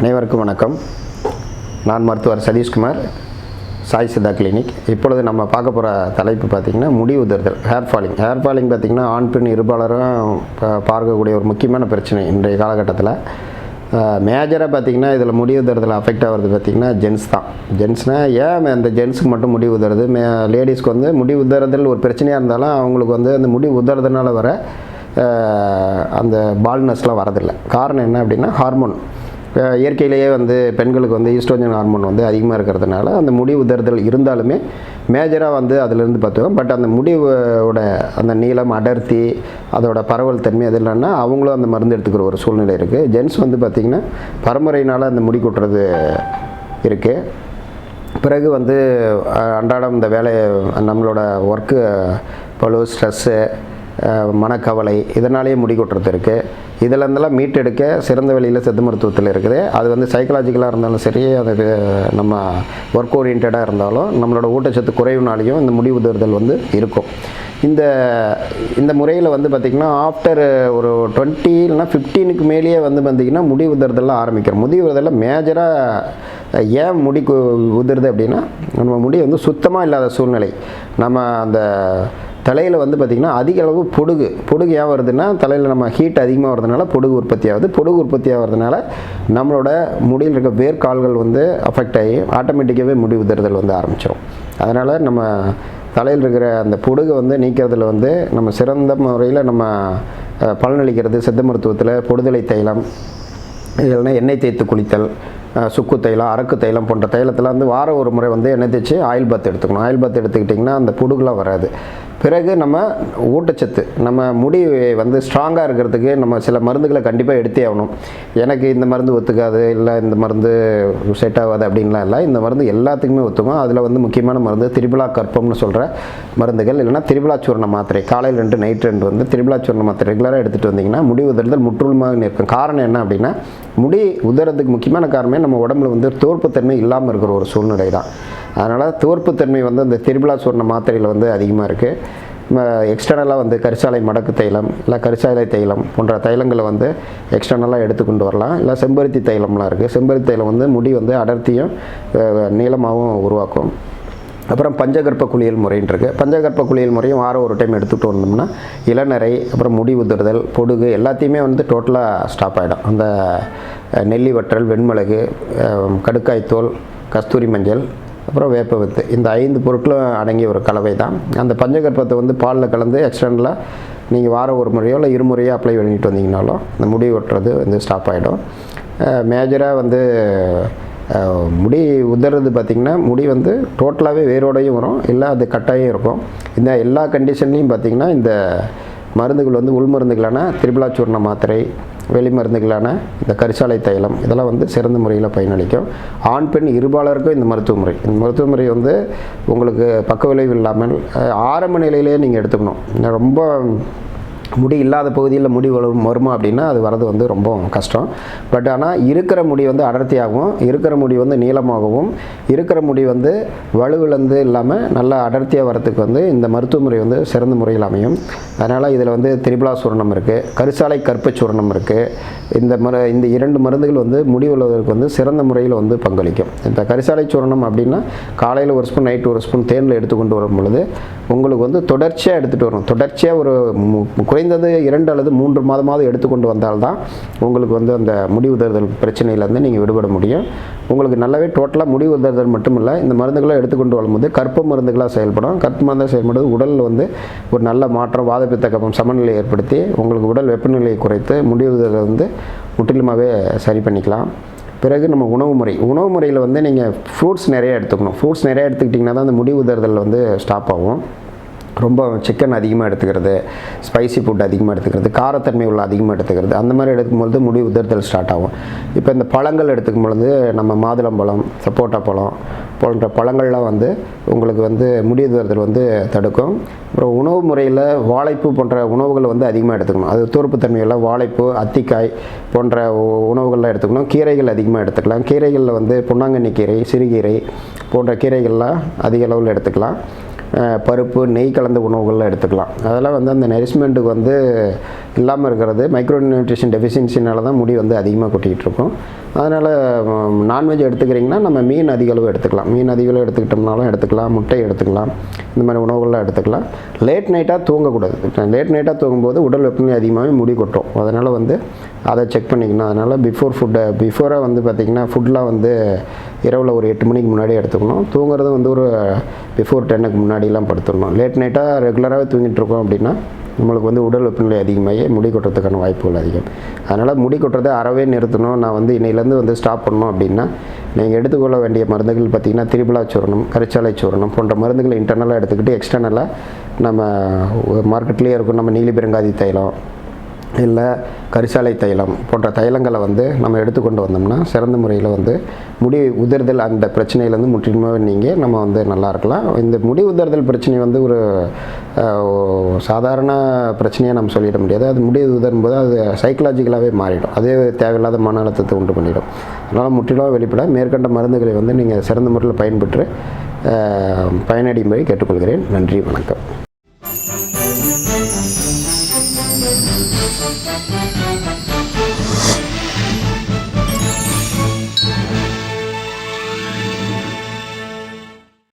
அனைவருக்கும் வணக்கம். நான் மருத்துவர் சதீஷ்குமார் சாய் சித்தா கிளினிக். இப்பொழுது நம்ம பார்க்க போகிற தலைப்பு பார்த்திங்கன்னா முடி உதிர்தல் ஹேர் ஃபாலிங் ஹேர் ஃபாலிங் பார்த்திங்கன்னா ஆண் பெண் இருபாலரும் பார்க்கக்கூடிய ஒரு முக்கியமான பிரச்சனை இன்றைய காலகட்டத்தில். மேஜராக பார்த்திங்கன்னா இதில் முடி உதிர்தல் அஃபெக்ட் ஆகிறது பார்த்திங்கன்னா ஜென்ஸ் தான். ஜென்ஸ்னால் ஏன் அந்த ஜென்ஸுக்கு மட்டும் முடி உதறது? மே லேடிஸ்க்கு வந்து முடி உதறதல் ஒரு பிரச்சனையாக இருந்தாலும் அவங்களுக்கு வந்து அந்த முடி உதறதுனால வர அந்த பால்னஸ்லாம் வரதில்லை. காரணம் என்ன அப்படின்னா ஹார்மோன் இயற்கையிலேயே வந்து பெண்களுக்கு வந்து ஈஸ்ட்ரோஜன் ஹார்மோன் வந்து அதிகமாக இருக்கிறதுனால அந்த முடி உதறுதல் இருந்தாலுமே மேஜராக வந்து அதுலேருந்து பார்த்துக்கோம் பட் அந்த முடிவோட அந்த நீளம் அடர்த்தி அதோட பரவல் தன்மை அது இல்லைன்னா அவங்களும் அந்த மருந்து எடுத்துக்கிற ஒரு சூழ்நிலை இருக்குது ஜென்ஸ் வந்து பார்த்திங்கன்னா பரம்பரையினால் அந்த முடி கொட்டுறது இருக்குது பிறகு வந்து அன்றாடம் இந்த வேலையை நம்மளோட ஒர்க்கு பழு ஸ்ட்ரெஸ்ஸு மனக்கவலை இதனாலேயே முடி கொட்டுறது இருக்குது இதில் இருந்தெல்லாம் மீட்டெடுக்க சிறந்த வழியில் சித்த மருத்துவத்தில் இருக்குது. அது வந்து சைக்கலாஜிக்கலாக இருந்தாலும் சரி அதுக்கு நம்ம ஒர்க் ஓரியன்டாக இருந்தாலும் நம்மளோட ஊட்டச்சத்து குறைவுனாலையும் இந்த முடி உதிர்தல் வந்து இருக்கும். இந்த இந்த முறையில் வந்து பார்த்திங்கன்னா ஆஃப்டர் ஒரு டுவெண்ட்டி இல்லைனா ஃபிஃப்டீனுக்கு மேலேயே வந்து பார்த்திங்கன்னா முடி உதிர்தல்லாம் ஆரம்பிக்கிறோம். முடி உதிர்தலில் மேஜராக ஏன் முடி உதிருது அப்படின்னா நம்ம முடி வந்து சுத்தமாக இல்லாத சூழ்நிலை. நம்ம அந்த தலையில் வந்து பார்த்திங்கன்னா அதிக அளவு பொடுகு பொடுகு ஏன் வருதுன்னா தலையில் நம்ம ஹீட் அதிகமாக வரதுனால பொடுகு உற்பத்தி ஆகுது பொடுகு உற்பத்தி ஆகிறதுனால நம்மளோட முடியில் இருக்க வேர்க்கால்கள் வந்து அஃபெக்ட் ஆகி ஆட்டோமேட்டிக்காகவே முடி உதிர்தல் வந்து ஆரம்பிச்சிடும் அதனால் நம்ம தலையில் இருக்கிற அந்த பொடுகை வந்து நீக்கிறதுல வந்து நம்ம சிறந்த முறையில் நம்ம பலனளிக்கிறது சித்த மருத்துவத்தில் பொடுதலை தைலம் இல்லைன்னா எண்ணெய் தேய்த்து குளித்தல் சுக்கு தைலம் அரக்கு தைலம் போன்ற தைலத்தில் வந்து வாரம் ஒரு முறை வந்து எண்ணெய் தேய்ச்சி ஆயில் பாத் எடுத்துக்கணும். ஆயில் பாத் எடுத்துக்கிட்டிங்கன்னா அந்த புடுகுலாம் வராது. பிறகு நம்ம ஊட்டச்சத்து நம்ம முடி வந்து ஸ்ட்ராங்காக இருக்கிறதுக்கு நம்ம சில மருந்துகளை கண்டிப்பாக எடுத்தே ஆகணும். எனக்கு இந்த மருந்து ஒத்துக்காது இல்லை இந்த மருந்து செட் ஆகாது அப்படின்லாம் இல்லை. இந்த மருந்து எல்லாத்துக்குமே ஒத்துக்கும். அதில் வந்து முக்கியமான மருந்து திரிபுலா கற்பம்னு சொல்கிற மருந்துகள் இல்லைன்னா திரிபுலா சூர்ண மாத்திரை. காலையில் ரெண்டு நைட் ரெண்டு வந்து திரிபுலா சூர்ண மாத்திரை ரெகுலராக எடுத்துகிட்டு வந்தீங்கன்னா முடி உதிர்தல் முற்றிலுமாக நிற்கும் காரணம் என்ன அப்படின்னா முடி உதறதுக்கு முக்கியமான காரணமே நம்ம உடம்புல வந்து தோற்புத்தன்மை இல்லாமல் இருக்கிற ஒரு சூழ்நிலை தான் அதனால் தோற்புத்தன்மை வந்து அந்த திருவிழா சூர்ண மாத்திரையில் வந்து அதிகமாக இருக்குது எக்ஸ்டர்னலாக வந்து கரிசாலை மடக்கு தைலம் இல்லை கரிசாலை தைலம் போன்ற தைலங்களை வந்து எக்ஸ்டர்னலாக எடுத்துக்கொண்டு வரலாம். இல்லை செம்பருத்தி தைலம்லாம் இருக்குது செம்பருத்தி தைலம் வந்து முடி வந்து அடர்த்தியும் நீளமாகவும் உருவாக்கும். அப்புறம் பஞ்சகற்ப குளியல் முறைன்னு இருக்குது பஞ்சகற்ப குளியல் முறையும் வாரம் ஒரு டைம் எடுத்துகிட்டு வந்தோம்னா இளநரை அப்புறம் முடி உதிர்தல் பொடுகு எல்லாத்தையுமே வந்து டோட்டலாக ஸ்டாப் ஆகிடும் அந்த நெல்லி வற்றல் வெண்மிளகு கடுக்காய்த்தோல் கஸ்தூரி மஞ்சள் அப்புறம் வேப்ப வித்து. இந்த ஐந்து பொருட்களும் அடங்கிய ஒரு கலவை தான். அந்த பஞ்சகற்பத்தை வந்து பாலில் கலந்து எக்ஸ்டர்னலாக நீங்கள் வாரம் ஒரு முறையோ இல்லை இருமுறையோ அப்ளை பண்ணிட்டு வந்தீங்கனாலும் இந்த முடி ஒட்டுறது வந்து ஸ்டாப் ஆகிடும் மேஜராக வந்து முடி உதறது பார்த்திங்கன்னா முடி வந்து டோட்டலாகவே வேரோடையும் வரும். இல்லை அது கட்டாயும் இருக்கும். இந்த எல்லா கண்டிஷன்லையும் பார்த்திங்கன்னா இந்த மருந்துகள் வந்து உள் மருந்துகளான திரிபுலா மாத்திரை வெளி மருந்துகளான இந்த கரிசாலை தைலம் இதெல்லாம் வந்து சிறந்த முறையில் பயனளிக்கும். ஆண் பெண் இருபாலருக்கும் இந்த மருத்துவ முறை இந்த மருத்துவ முறை வந்து உங்களுக்கு பக்க விளைவு இல்லாமல் ஆரம்ப நிலையிலேயே நீங்கள் எடுத்துக்கணும். ரொம்ப முடி இல்லாத பகுதியில் முடி வரும் வருமா அப்படின்னா அது வரது வந்து ரொம்ப கஷ்டம். பட் ஆனால் இருக்கிற முடி வந்து அடர்த்தியாகவும் இருக்கிற முடி வந்து நீளமாகவும் இருக்கிற முடி வந்து வலுவிழந்து இல்லாமல் நல்லா அடர்த்தியாக வரத்துக்கு வந்து இந்த மருத்துவ முறை வந்து சிறந்த முறையில் அமையும். அதனால் இதில் வந்து திரிபுலா சூரணம் இருக்குது கரிசாலை கற்ப சூரணம் இருக்குது இந்த மரு இந்த இரண்டு மருந்துகள் வந்து முடி உள்ளதற்கு வந்து சிறந்த முறையில் வந்து பங்களிக்கும். இந்த கரிசாலை சூரணம் அப்படின்னா காலையில் ஒரு ஸ்பூன் நைட்டு ஒரு ஸ்பூன் தேனில் எடுத்துக்கொண்டு வரும் பொழுது உங்களுக்கு வந்து தொடர்ச்சியாக எடுத்துகிட்டு வரும் தொடர்ச்சியாக ஒரு குறைந்தது இரண்டு அல்லது மூன்று மாதமாவது எடுத்துக்கொண்டு வந்தால்தான் உங்களுக்கு வந்து அந்த முடி உதறுதல் பிரச்சனையிலேருந்து நீங்கள் விடுபட முடியும். உங்களுக்கு நல்லாவே டோட்டலாக முடி உதறுதல் மட்டும் இல்லை இந்த மருந்துகளை எடுத்துக்கொண்டு வரும்போது கற்ப மருந்துகளாக செயல்படும். கற்ப மருந்தாக செயல்படுவது உடலில் வந்து ஒரு நல்ல மாற்றம் வாதப்பித்த கபம் சமநிலை ஏற்படுத்தி உங்களுக்கு உடல் வெப்பநிலையை குறைத்து முடி வந்து முற்றிலுமாகவே சரி பண்ணிக்கலாம். பிறகு நம்ம உணவு முறை. உணவு முறையில் வந்து நீங்கள் ஃப்ரூட்ஸ் நிறைய எடுத்துக்கணும். ஃப்ரூட்ஸ் நிறைய எடுத்துக்கிட்டிங்கன்னா தான் அந்த முடி வந்து ஸ்டாப் ஆகும். ரொம்ப சிக்கன் அதிகமாக எடுத்துக்கிறது ஸ்பைசி ஃபுட் அதிகமாக எடுத்துக்கிறது காரத்தன்மை உள்ள அதிகமாக எடுத்துக்கிறது அந்த மாதிரி எடுக்கும்பொழுது முடி உதிர்தல் ஸ்டார்ட் ஆகும். இப்போ இந்த பழங்கள் எடுத்துக்கும் பொழுது நம்ம மாதுளம்பழம் சப்போட்டா பழம் போன்ற பழங்கள்லாம் வந்து உங்களுக்கு வந்து முடி உதிர்தல் வந்து தடுக்கும். அப்புறம் உணவு முறையில் வாழைப்பு போன்ற உணவுகள் வந்து அதிகமாக எடுத்துக்கணும். அது தூர்ப்புத்தன்மையுள்ள வாழைப்பு அத்திக்காய் போன்ற உணவுகள்லாம் எடுத்துக்கணும். கீரைகள் அதிகமாக எடுத்துக்கலாம். கீரைகளில் வந்து பொன்னாங்கண்ணி கீரை சிறுகீரை போன்ற கீரைகள்லாம் அதிக அளவில் எடுத்துக்கலாம். பருப்பு நெய் கலந்த உணவுகள்லாம் எடுத்துக்கலாம். அதெல்லாம் வந்து அந்த நெரிஸ்மெண்ட்டுக்கு வந்து இல்லாமல் இருக்கிறது. மைக்ரோ நியூட்ரிஷன் டெஃபிஷியன்சினால தான் முடி வந்து அதிகமாக கொட்டிக்கிட்டு இருக்கும். அதனால் நான்வெஜ் எடுத்துக்கிறீங்கன்னா நம்ம மீன் அதிகளவு எடுத்துக்கலாம். மீன் அதிகளவு எடுத்துக்கிட்டோம்னாலும் எடுத்துக்கலாம். முட்டை எடுத்துக்கலாம். இந்த மாதிரி உணவுகள்லாம் எடுத்துக்கலாம். லேட் நைட்டாக தூங்கக்கூடாது. லேட் நைட்டாக தூங்கும்போது உடல் வெப்பநிலை அதிகமாகவே முடி கொட்டும். அதனால் வந்து அதை செக் பண்ணிக்கணும். அதனால் பிஃபோர் ஃபுட்டை பிஃபோராக வந்து பார்த்திங்கன்னா ஃபுட்லாம் வந்து இரவில் ஒரு எட்டு மணிக்கு முன்னாடி எடுத்துக்கணும். தூங்குறது வந்து ஒரு பிஃபோர் டென்னுக்கு முன்னாடிலாம் படுத்துடணும். லேட் நைட்டாக ரெகுலராகவே தூங்கிட்டு இருக்கோம் அப்படின்னா நம்மளுக்கு வந்து உடல் வெப்பநிலை அதிகமாகி முடி கொட்டுறதுக்கான வாய்ப்புகள் அதிகம். அதனால் முடி கொட்டுறதை அறவே நிறுத்தணும். நான் வந்து இன்னையிலேருந்து வந்து ஸ்டாப் பண்ணணும் அப்படின்னா நீங்கள் எடுத்துக்கொள்ள வேண்டிய மருந்துகள் பார்த்திங்கன்னா திரிபுலா சூரணம் கரிச்சாலை சூரணம் போன்ற மருந்துகளை இன்டர்னலாக எடுத்துக்கிட்டு எக்ஸ்டர்னலாக நம்ம மார்க்கெட்லேயே இருக்கும். நம்ம நீலி பெருங்காதி தைலம் இல்லை கரிசாலை தைலம் போன்ற தைலங்களை வந்து நம்ம எடுத்துக்கொண்டு வந்தோம்னா சிறந்த முறையில் வந்து முடி உதிர்தல் அந்த பிரச்சனையிலேருந்து முற்றிலுமாக நீங்கள் நம்ம வந்து நல்லா இருக்கலாம். இந்த முடி உதிர்தல் பிரச்சனை வந்து ஒரு சாதாரண பிரச்சனையாக நம்ம சொல்லிட முடியாது. அது முடி உதரும் போது அது சைக்கலாஜிக்கலாகவே மாறிடும். அதே தேவையில்லாத மன அழுத்தத்தை உண்டு பண்ணிடும். அதனால் முற்றிலும் வெளிப்பட. மேற்கண்ட மருந்துகளை வந்து நீங்கள் சிறந்த முறையில் பயன்பெற்று பயனடையும்படி கேட்டுக்கொள்கிறேன். நன்றி வணக்கம். Thank.